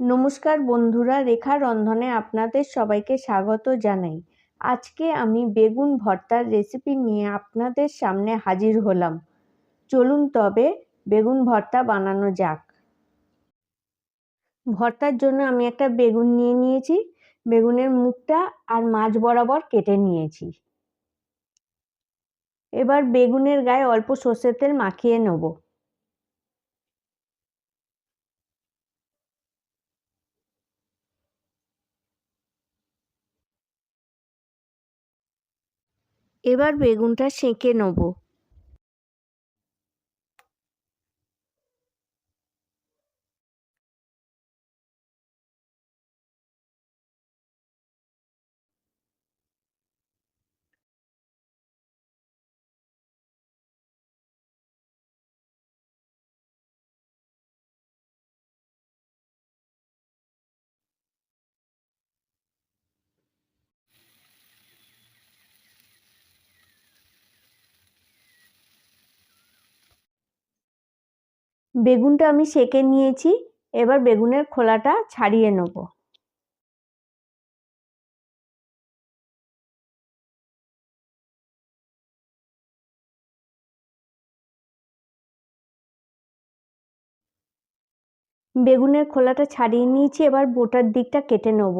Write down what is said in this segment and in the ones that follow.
নমস্কার বন্ধুরা, রেখা রন্ধনে আপনাদের সবাইকে স্বাগত জানাই। আজকে আমি বেগুন ভর্তার রেসিপি নিয়ে আপনাদের সামনে হাজির হলাম। চলুন তবে বেগুন ভর্তা বানানো যাক। ভর্তার জন্য আমি একটা বেগুন নিয়ে নিয়েছি। বেগুনের মুখটা আর মাঝ বরাবর কেটে নিয়েছি। এবার বেগুনের গায়ে অল্প সর্ষের তেল মাখিয়ে নেব। এবার বেগুনটা সেঁকে নেব। বেগুনটা আমি সেকে নিয়েছি, এবার বেগুনের খোলাটা ছাড়িয়ে নেব। বেগুনের খোলাটা ছাড়িয়ে নিয়েছি, এবার বোটার দিকটা কেটে নেব।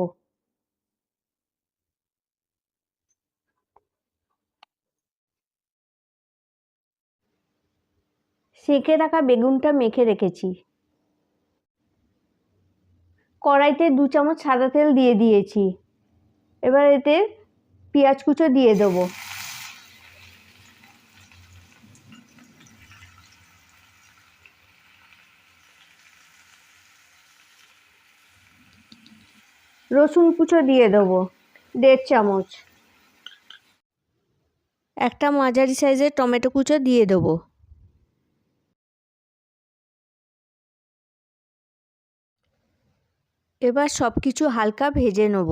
সেঁকে রাখা বেগুনটা মেখে রেখেছি। কড়াইতে দু চামচ সাদা তেল দিয়ে দিয়েছি। এবার এতে পেঁয়াজ কুচো দিয়ে দেবো। রসুন কুচো দিয়ে দেবো, দেড় চামচ। একটা মাঝারি সাইজের টমেটো কুচো দিয়ে দেবো। এবার সব কিছু হালকা ভেজে নেব।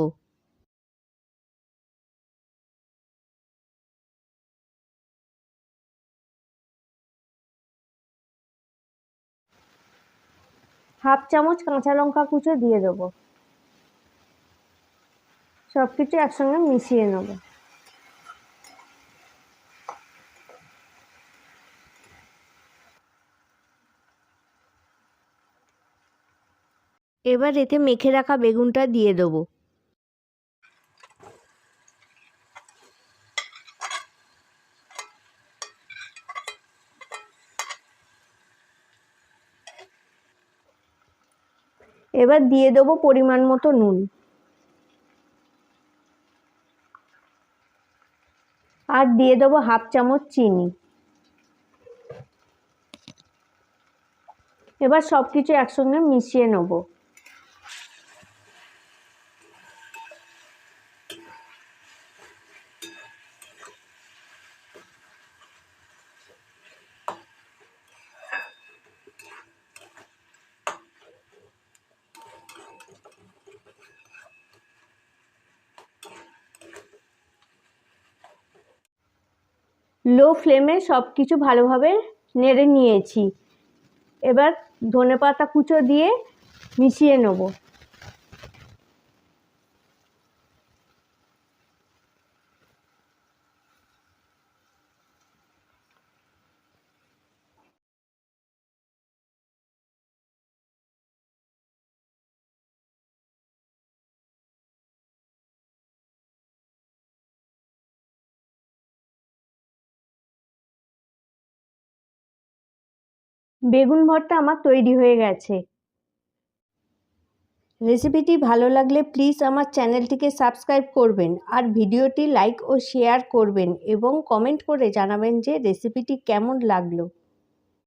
হাফ চামচ কাঁচা লঙ্কা কুচো দিয়ে দেবো। সব কিছু একসঙ্গে মিশিয়ে নেব। এবার এতে মেখে রাখা বেগুনটা দিয়ে দেবো। এবার দিয়ে দেবো পরিমাণ মতো নুন। আর দিয়ে দেবো হাফ চামচ চিনি। এবার সব কিছু একসঙ্গে মিশিয়ে নেব। লো ফ্লেমে সব কিছু ভালোভাবে নেড়ে নিয়েছি। এবার ধনে পাতা কুচো দিয়ে মিশিয়ে নেব। বেগুন ভর্তা আমার তৈরি হয়ে গেছে। রেসিপিটি ভালো লাগলে প্লিজ আমার চ্যানেলটিকে সাবস্ক্রাইব করবেন আর ভিডিওটি লাইক ও শেয়ার করবেন এবং কমেন্ট করে জানাবেন যে রেসিপিটি কেমন লাগল।